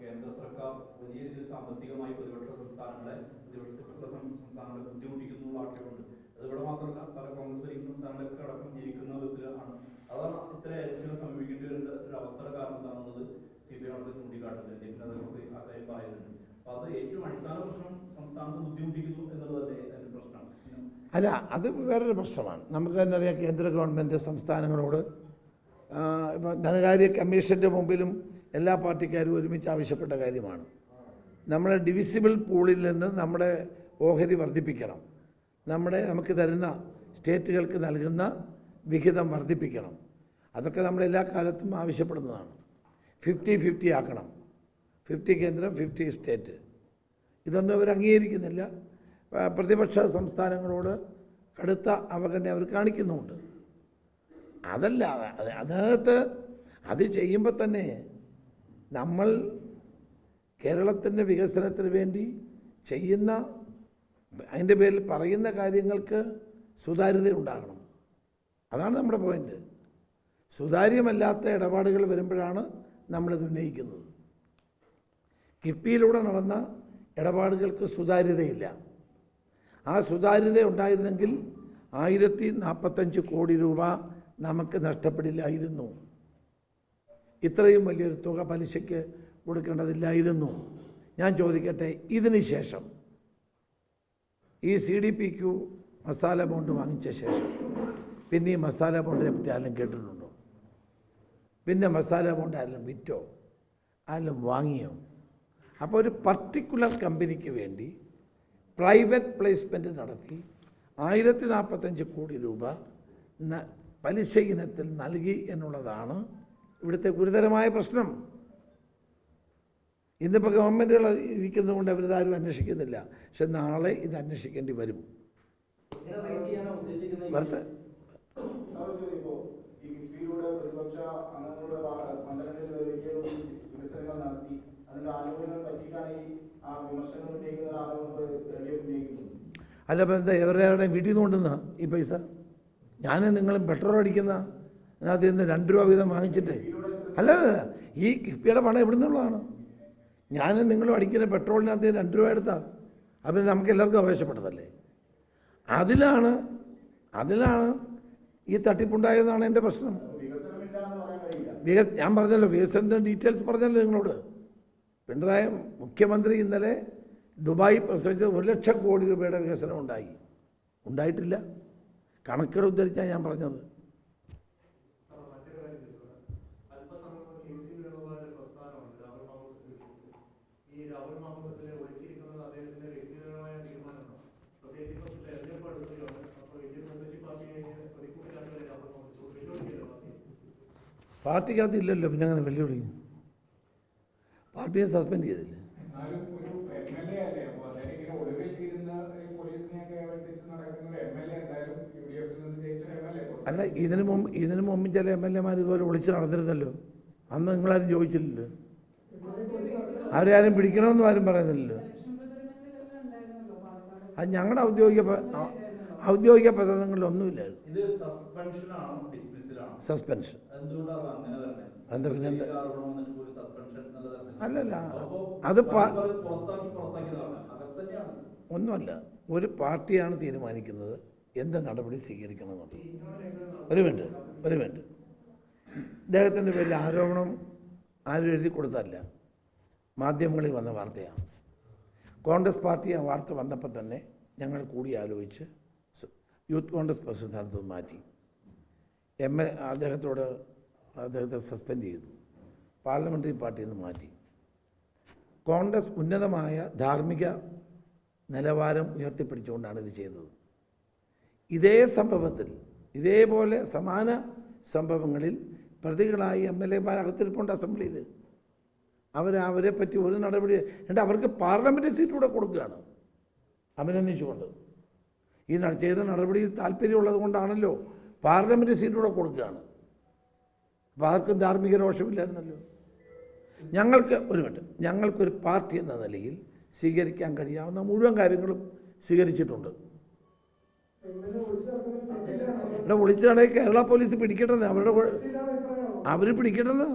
കേന്ദ്ര സർക്കാർ വലിയ രീതിയിൽ സാമ്പത്തികമായി പ്രതിപക്ഷ സംസ്ഥാനങ്ങളെ പ്രതിപക്ഷ സംസ്ഥാനങ്ങളെ ബുദ്ധിമുട്ടിക്കുന്നു ആക്ഷേപമുണ്ട് അത് ഇവിടെ മാത്രമല്ല പല കോൺഗ്രസ് ഭരിക്കുന്ന സംസ്ഥാനങ്ങളിലൊക്കെ അടക്കം ജീവിക്കുന്ന വിധത്തിലാണ്. അതാണ് ഇത്ര ഏജൻസികളെ സമീപിക്കേണ്ടി വരുന്ന ഒരു അവസ്ഥയുടെ കാരണം എന്താണെന്നത് സി ബി അവിടെ ചൂണ്ടിക്കാട്ടുന്നത്. ഡെഫിനെ അതൊക്കെ ആ കാര്യം പറയുന്നുണ്ട്. അപ്പൊ അത് ഏറ്റവും അടിസ്ഥാന പ്രശ്നം സംസ്ഥാനത്ത് ബുദ്ധിമുട്ടിക്കുന്നു എന്നുള്ളതല്ലേ അതിന്റെ പ്രശ്നം അല്ല അത് വേറൊരു പ്രശ്നമാണ്. നമുക്ക് തന്നെ അറിയാം കേന്ദ്ര ഗവൺമെന്റ് സംസ്ഥാനങ്ങളോട് ഇപ്പം ധനകാര്യ കമ്മീഷന്റെ മുമ്പിലും എല്ലാ പാർട്ടിക്കാരും ഒരുമിച്ച് ആവശ്യപ്പെട്ട കാര്യമാണ്. നമ്മുടെ ഡിവിസിബിൾ പൂളിൽ നിന്ന് നമ്മുടെ ഓഹരി വർദ്ധിപ്പിക്കണം. നമ്മുടെ നമുക്ക് തരുന്ന സ്റ്റേറ്റുകൾക്ക് നൽകുന്ന വിഹിതം വർദ്ധിപ്പിക്കണം. അതൊക്കെ നമ്മൾ എല്ലാ കാലത്തും ആവശ്യപ്പെടുന്നതാണ്. ഫിഫ്റ്റി ഫിഫ്റ്റി ആക്കണം. ഫിഫ്റ്റി കേന്ദ്രം ഫിഫ്റ്റി സ്റ്റേറ്റ് ഇതൊന്നും അവർ അംഗീകരിക്കുന്നില്ല. പ്രതിപക്ഷ സംസ്ഥാനങ്ങളോട് കടുത്ത അവഗണന അവർ കാണിക്കുന്നുമുണ്ട്. അതല്ല അത് അതിനകത്ത് അത് ചെയ്യുമ്പോൾ തന്നെ നമ്മൾ കേരളത്തിന്റെ വികസനത്തിന് വേണ്ടി ചെയ്യുന്ന അതിന്റെ പേരിൽ പറയുന്ന കാര്യങ്ങൾക്ക് സുതാര്യത ഉണ്ടാകണം അതാണ് നമ്മുടെ പോയിന്റ്. സുതാര്യമല്ലാത്ത ഇടപാടുകൾ വരുമ്പോഴാണ് നമ്മളിത് ഉന്നയിക്കുന്നത്. കിഫ്ബിയിലൂടെ നടന്ന ഇടപാടുകൾക്ക് സുതാര്യതയില്ല. ആ സുതാര്യത ഉണ്ടായിരുന്നെങ്കിൽ ആയിരത്തി നാൽപ്പത്തഞ്ച് കോടി രൂപ നമുക്ക് നഷ്ടപ്പെടില്ലായിരുന്നു. ഇത്രയും വലിയൊരു തുക പലിശയ്ക്ക് കൊടുക്കേണ്ടതില്ലായിരുന്നു. ഞാൻ ചോദിക്കട്ടെ ഇതിന് ശേഷം? ഈ C D P Q masala bond വാങ്ങിച്ച ശേഷം. പിന്നെ ഈ മസാല ബോണ്ടിനെ പറ്റി ആരും കേട്ടിട്ടുണ്ടോ? പിന്നെ മസാല ബോണ്ട് ആരെങ്കിലും വിറ്റോ? ആരെങ്കിലും വാങ്ങിയോ? അപ്പോൾ ഒരു പർട്ടിക്കുലർ കമ്പനിക്ക് വേണ്ടി പ്രൈവറ്റ് പ്ലേസ്മെന്റ് നടത്തി ആയിരത്തി നാൽപ്പത്തഞ്ച് കോടി രൂപ പലിശ ഇനത്തിൽ നൽകി എന്നുള്ളതാണ് ഇവിടുത്തെ ഗുരുതരമായ പ്രശ്നം. ഇന്നിപ്പോൾ ഗവൺമെന്റുകൾ ഇരിക്കുന്നതുകൊണ്ട് അവരിതാരും അന്വേഷിക്കുന്നില്ല. പക്ഷെ നാളെ ഇത് അന്വേഷിക്കേണ്ടി വരും. അല്ല ഇപ്പം എന്താ എവരുടെ വീട്ടിൽ നിന്ന് കൊണ്ടുവന്ന ഈ പൈസ? ഞാൻ നിങ്ങൾ പെട്രോൾ അടിക്കുന്ന? അതിനകത്ത് നിന്ന് രണ്ട് രൂപ വീതം വാങ്ങിച്ചിട്ട്. അല്ല ഈ കിഫ്ബിയുടെ പണം എവിടെ നിന്നുള്ളതാണ് ഞാനും നിങ്ങളും അടിക്കുന്ന പെട്രോളിനകത്ത് രണ്ട് രൂപ എടുത്താൽ അപ്പം നമുക്ക് എല്ലാവർക്കും ആവശ്യപ്പെട്ടതല്ലേ അതിലാണ് അതിലാണ് ഈ തട്ടിപ്പുണ്ടായതെന്നാണ് എന്റെ പ്രശ്നം. വികസ ഞാൻ പറഞ്ഞല്ലോ വികസനത്തിന്റെ ഡീറ്റെയിൽസ് പറഞ്ഞല്ലോ നിങ്ങളോട്. പിണറായി മുഖ്യമന്ത്രി ഇന്നലെ ദുബായ് പ്രസവിച്ചത് ഒരു ലക്ഷം കോടി രൂപയുടെ വികസനം ഉണ്ടായി. ഉണ്ടായിട്ടില്ല. കണക്കുകൾ ഉദ്ധരിച്ചാണ് ഞാൻ പറഞ്ഞത്. രാഹുൽ മാമൂദത്തിനെ ഒഴിച്ചിരിക്കുന്നത് അദ്ദേഹത്തിന്റെ വ്യക്തിപരമായ തീരുമാനമാണ്. പ്രത്യേകിച്ച് തെരഞ്ഞെടുപ്പ് അടുക്കുകയാണ് അപ്പോൾ ഇന്ത്യൻ കമ്മ്യൂണിസ്റ്റ് പാർട്ടി രാഹുൽ വെല്ലുവിളിക്കില്ല പാർട്ടി? പാർട്ടിക്കകത്ത് ഇല്ലല്ലോ പിന്നെ അങ്ങനെ വെല്ലുവിളിക്കും പാർട്ടിയെ സസ്പെൻഡ് ചെയ്തില്ലേ? അല്ല? ഇതിനു മുമ്പ് ഇതിനു മുമ്പ് ചില എം എൽ എമാർ ഇതുപോലെ വിളിച്ച് നടന്നിരുന്നല്ലോ. അന്ന് നിങ്ങളാരും ചോദിച്ചില്ലല്ലോ. അവരെ ആരും പിടിക്കണമെന്നും ആരും പറയുന്നില്ലല്ലോ. അത് ഞങ്ങളുടെ ഔദ്യോഗിക ഔദ്യോഗിക പ്രചരണങ്ങളിലൊന്നുമില്ലായിരുന്നു സസ്പെൻഷൻ എന്താ പിന്നെ അല്ലല്ല അത് ഒന്നുമല്ല ഒരു പാർട്ടിയാണ് തീരുമാനിക്കുന്നത്. എന്ത് നടപടി സ്വീകരിക്കണമെന്നുള്ളത്. ഒരു മിനിറ്റ് ഒരു മിനിറ്റ്. ഇദ്ദേഹത്തിന്റെ പേരിൽ ആരോപണം ആരും എഴുതി കൊടുത്തതല്ല. മാധ്യമങ്ങളിൽ വന്ന വാർത്തയാണ്. കോൺഗ്രസ് പാർട്ടി ആ വാർത്ത വന്നപ്പോൾ തന്നെ ഞങ്ങൾ കൂടി ആലോചിച്ച് യൂത്ത് കോൺഗ്രസ് പ്രസിഡന്റ് മാറ്റി. എം എ അദ്ദേഹത്തോട് അദ്ദേഹത്തെ സസ്പെൻഡ് ചെയ്തു. പാർലമെന്ററി പാർട്ടിയിൽ നിന്ന് മാറ്റി. കോൺഗ്രസ് ഉന്നതമായ ധാർമ്മിക നിലവാരം ഉയർത്തിപ്പിടിച്ചുകൊണ്ടാണ് ഇത് ചെയ്തത്. ഇതേ സംഭവത്തിൽ ഇതേപോലെ സമാന സംഭവങ്ങളിൽ പ്രതികളായി എം എൽ എമാർ അകത്തിരിപ്പുണ്ട് അസംബ്ലിയിൽ. അവർ അവരെ പറ്റി ഒരു നടപടി എന്നിട്ട് അവർക്ക് പാർലമെന്റ് സീറ്റ് കൂടെ കൊടുക്കുകയാണ്. അഭിനന്ദിച്ചുകൊണ്ട്. ഈ ചെയ്ത നടപടിയിൽ താല്പര്യമുള്ളത് കൊണ്ടാണല്ലോ പാർലമെന്റ് സീറ്റ് കൂടെ കൊടുക്കുകയാണ്. അപ്പോൾ ആർക്കും ധാർമ്മിക രോഷമില്ലായിരുന്നല്ലോ. ഞങ്ങൾക്ക് ഒരു മിനിറ്റ്. ഞങ്ങൾക്കൊരു പാർട്ടി എന്ന നിലയിൽ സ്വീകരിക്കാൻ കഴിയാവുന്ന മുഴുവൻ കാര്യങ്ങളും സ്വീകരിച്ചിട്ടുണ്ട്. ഇവിടെ വിളിച്ചാണെങ്കിൽ കേരള പോലീസ് പിടിക്കട്ടെന്ന്. അവരുടെ അവർ പിടിക്കട്ടെന്ന്.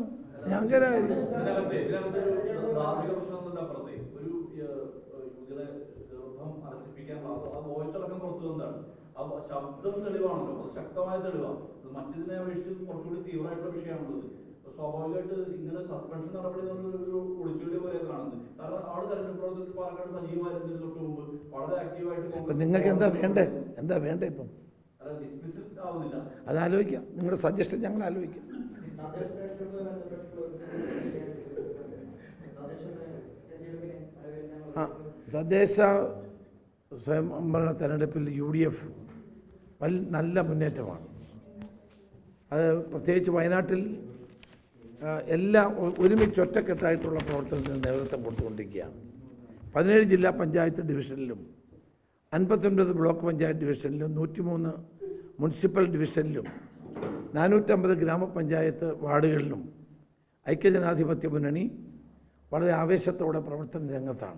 ആ ശബ്ദം തെളിവാണല്ലോ അത് ശക്തമായ തെളിവാണ് അത് മറ്റതിനെ അപേക്ഷിച്ച് കുറച്ചുകൂടി തീവ്രമായിട്ടുള്ള വിഷയമാണുള്ളത് അപ്പൊ സ്വാഭാവികമായിട്ട് ഇങ്ങനെ സസ്പെൻഷൻ നടപടി ഒരു ഒളിച്ചുകളി പോലെ കാണുന്നത് കാരണം ആൾ തെരഞ്ഞെടുപ്പ് പ്രവർത്തനത്തിൽ പാലക്കാട് സജീവമായിരുന്നതിന് തൊട്ട് മുമ്പ് വളരെ ആക്റ്റീവായിട്ട് ഇപ്പം നിങ്ങൾക്ക് എന്താ വേണ്ടേ? എന്താ വേണ്ടേ ഇപ്പം? അതാലോചിക്കാം. നിങ്ങളുടെ സജഷൻ ഞങ്ങൾ ആലോചിക്കാം. തദ്ദേശ സ്വയംഭരണ തെരഞ്ഞെടുപ്പിൽ യു ഡി എഫ് വൽ നല്ല മുന്നേറ്റമാണ്. അത് പ്രത്യേകിച്ച് വയനാട്ടിൽ എല്ലാ ഒരുമിച്ച് ഒറ്റക്കെട്ടായിട്ടുള്ള പ്രവർത്തനത്തിന് നേതൃത്വം കൊടുത്തുകൊണ്ടിരിക്കുകയാണ്. പതിനേഴ് ജില്ലാ പഞ്ചായത്ത് ഡിവിഷനിലും അൻപത്തൊൻപത് ബ്ലോക്ക് പഞ്ചായത്ത് ഡിവിഷനിലും നൂറ്റിമൂന്ന് മുനിസിപ്പൽ ഡിവിഷനിലും നാനൂറ്റമ്പത് ഗ്രാമപഞ്ചായത്ത് വാർഡുകളിലും ഐക്യജനാധിപത്യ മുന്നണി വളരെ ആവേശത്തോടെ പ്രവർത്തന രംഗത്താണ്.